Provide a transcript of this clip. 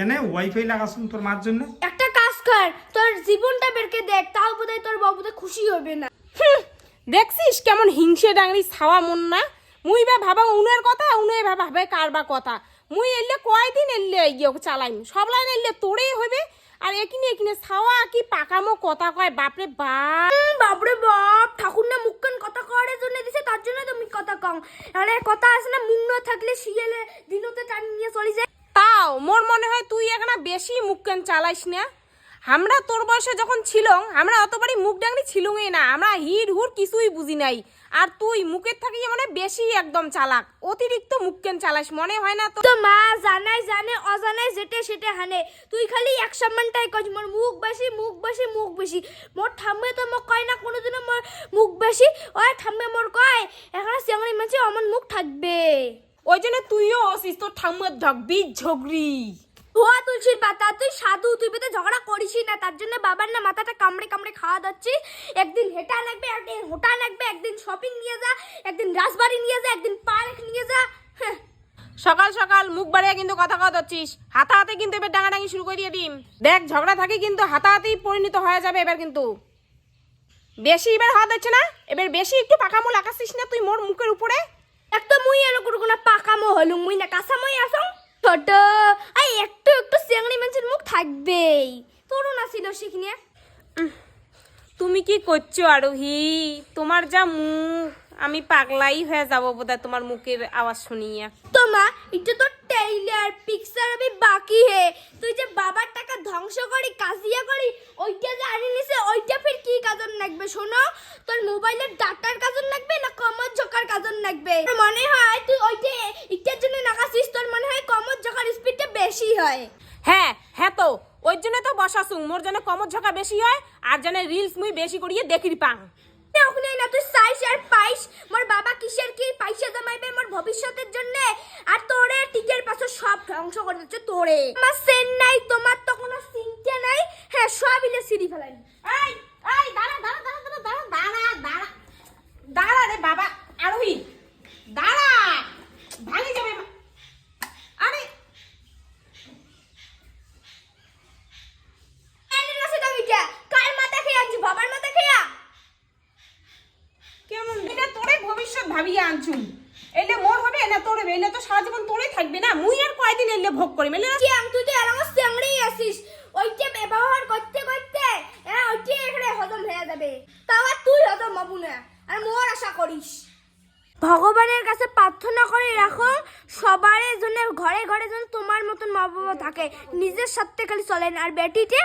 কেন? ওয়াইফাই লাগাছুন তোর মার জন্য। একটা কাজ কর তোর জীবনটা বেরকে দেখ তাও বোধহয় তোর বাবুতে খুশি হবে না। দেখছিস কেমন হিংসে ডাংরি ছাওয়া মন না মুই বা ভাবা উনের কথা উনে বা ভাবে কার বা কথা। মুই এলে কয়দিন এলে ইয়ে চালাইম? সব লাইন এলে তোরেই হবে আর একিনে একিনে ছাওয়া কি পাকামো কথা কয় বাপরে বাপ। বাপরে বাপ ঠাকুর না মুখখান কথা করার জন্য দিছে তার জন্য তুমি কথা কম আরে কথা আছে না মুখ না থাকলে শিয়ালে দিনতে টান নিয়ে চলে যায়। তাও মোর মনে হয় তুই এখানে বেশি মুখ কেন চালাইস না? আমরা তোর বয়সে যখন ছিলং, আমরা অতবারই মুখ ডাংরি ছিলুঙই না। আমরা হিট হুর কিছুই বুঝি নাই। আর তুই মুখের থাকি মানে বেশি একদম চালাক। অতিরিক্ত মুখ কেন চালাইস? মনে হয় না তো মা জানাই জানে অজানাই যেটে সেটে হানে। তুই খালি এক সম্মানটাই কইস, মোর মুখ বেশি মুখ বেশি মুখ বেশি। মোর ঠাম্মে তো মোক কয় না, কোনোদিনও মোর মুখ বেশি। ওই ঠাম্মে মোর কয় এখানে সিয়াংরি মাঝে অমন মুখ থাকবে। ওই জন্য তুইও অসিস তোর ঠাম্মার ধকবি ঝগড়ি। ধোয়া তুলসীর পাতা তুই সাধু তুই বেতে ঝগড়া করিসই না তার জন্য বাবার না মাথাটা কামড়ে কামড়ে খাওয়া যাচ্ছি। একদিন হেঁটা লাগবে একদিন হোটা লাগবে একদিন শপিং নিয়ে যা একদিন রাজবাড়ি নিয়ে যা একদিন পার্ক নিয়ে যা হ্যাঁ। সকাল সকাল মুখ বাড়িয়ে কিন্তু কথা কথা হচ্ছিস হাতাহাতি কিন্তু এবার ডাঙাডাঙি শুরু করে দিয়ে দিম। দেখ ঝগড়া থাকে কিন্তু হাতাহাতি পরিণত হয়ে যাবে এবার কিন্তু। বেশি এবার হাত হচ্ছে না? এবার বেশি একটু পাকামো লাগাচ্ছিস না তুই মোর মুখের উপরে? এক তো মুই কোনো পাকামো মুই না কাঁচামই আসং। ছোট আই একটু একটু সিয়াংরি মানুষের মুখ থাকবেই। তোরও না ছিল তুমি কি করছ আরোহী তোমার যা মুখ আমি পাগলাই হয়ে যাব বোধহয় তোমার মুখের আওয়াজ শুনিয়া। তো মা এটা তো টেইলার পিকচার আমি বাকি হে তুই যে বাবার টাকা ধ্বংস করি কাজিয়া করি ওইটা যে আনি নিছে কাজন লাগবে শোনো। তোর মোবাইলের ডাটার কাজন লাগবে না কমর ঝোকার কাজন লাগবে? মনে হয় তুই ওইটা ইটার জন্য নাকাছিস তোর মনে হয় কমর ঝোকার স্পিডটা বেশি হয়। হ্যাঁ হ্যাঁ তো। ওই জন্য তো বসাসুং মোর যেন কমর ঝকা বেশি হয় আর যেন রিলস মুই বেশি করিয়ে দেখির পাং। না ওখানে না তুই চাইস আর পাইস। মোর বাবা কিসের কি পয়সা জমাইবে মোর ভবিষ্যতের জন্য? আর তোরে টিকের পাশে সব ধ্বংস করে দিচ্ছে তোরে। আমার সেন নাই তোমার তো কোনো চিন্তা নাই। হ্যাঁ সব ইলে সিঁড়ি ফেলাই ভাবিয়ে আনছুন এলে মোর হবে না তোর হবে এলে তো সারা জীবন তোরে থাকবে না। মুই আর কয়দিন এলে ভোগ করি মেলে কি আম তুই তো এরকম স্যাংড়েই আসিস ওইটা ব্যবহার করতে করতে হ্যাঁ ওইটা এখানে হজম হয়ে যাবে। তাও আর তুই হজম হবু না আর মোর আশা করিস। ভগবানের কাছে প্রার্থনা করে রাখো সবার জন্য ঘরে ঘরে যেন তোমার মতন মা বাবা থাকে নিজের সাথে খালি চলেন। আর বেটিতে